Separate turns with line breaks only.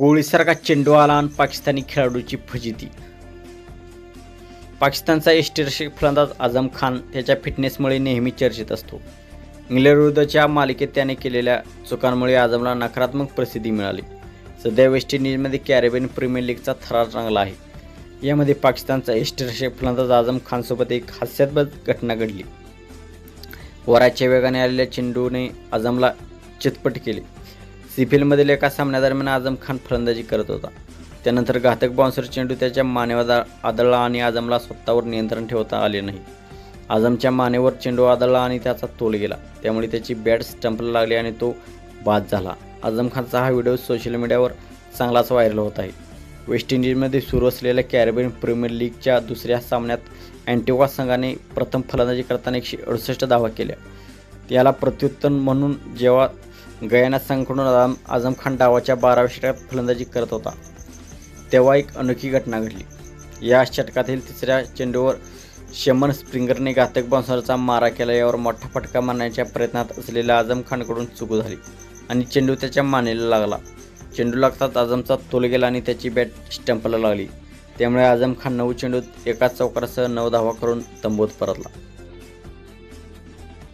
गोळीसारखा चेंडू आला आणि पाकिस्तानी खेळाडूची फजिती पाकिस्तानचा एस्टिरशिक फलंदाज आझम खान त्याच्या फिटनेसमुळे नेहमी चर्चेत असतो. इंग्लंडविरुद्धच्या मालिकेत त्याने केलेल्या चुकांमुळे आझमला नकारात्मक प्रसिद्धी मिळाली. सध्या वेस्ट इंडिजमध्ये कॅरेबियन प्रीमियर लीगचा थरार रंगला आहे. यामध्ये पाकिस्तानचा एस्टिरशिक फलंदाज आझम खानसोबत एक हास्यास्पद घटना घडली. वराच्या वेगाने आलेल्या चेंडूने आझमला चितपट केले. सीफिलमधील एका सामन्यादरम्यान आझम खान फलंदाजी करत होता. त्यानंतर घातक बाउन्सर चेंडू त्याच्या मानेवर आदळला आणि आझमला स्वतःवर नियंत्रण ठेवता आले नाही. आझमच्या मानेवर चेंडू आदळला आणि त्याचा तोल गेला. त्यामुळे त्याची बॅट स्टंपला लागली आणि तो बाद झाला. आझम खानचा हा व्हिडिओ सोशल मीडियावर चांगलाच व्हायरल होत आहे. वेस्ट इंडिजमध्ये सुरू असलेल्या कॅरेबियन प्रीमियर लीगच्या दुसऱ्या सामन्यात अँटिवा संघाने प्रथम फलंदाजी करताना एकशे अडुसष्ट धावा केल्या. याला प्रत्युत्तर म्हणून जेव्हा गयाना संकडून आझम आझम खान डावाच्या बाराव्या षटकात फलंदाजी करत होता. तेव्हा एक अनोखी घटना घडली. या षटकातील तिसऱ्या चेंडूवर शमन स्प्रिंगरने घातक बाउन्सरचा मारा केला. यावर मोठा फटका मारण्याच्या प्रयत्नात असलेल्या आझम खानकडून चूक झाली आणि चेंडू त्याच्या मानेला लागला. चेंडू लागताच आझमचा तोल गेला आणि त्याची बॅट स्टंपला लागली. त्यामुळे आझम खान नऊ चेंडूत एका चौकारासह नऊ धावा करून तंबूत परतला.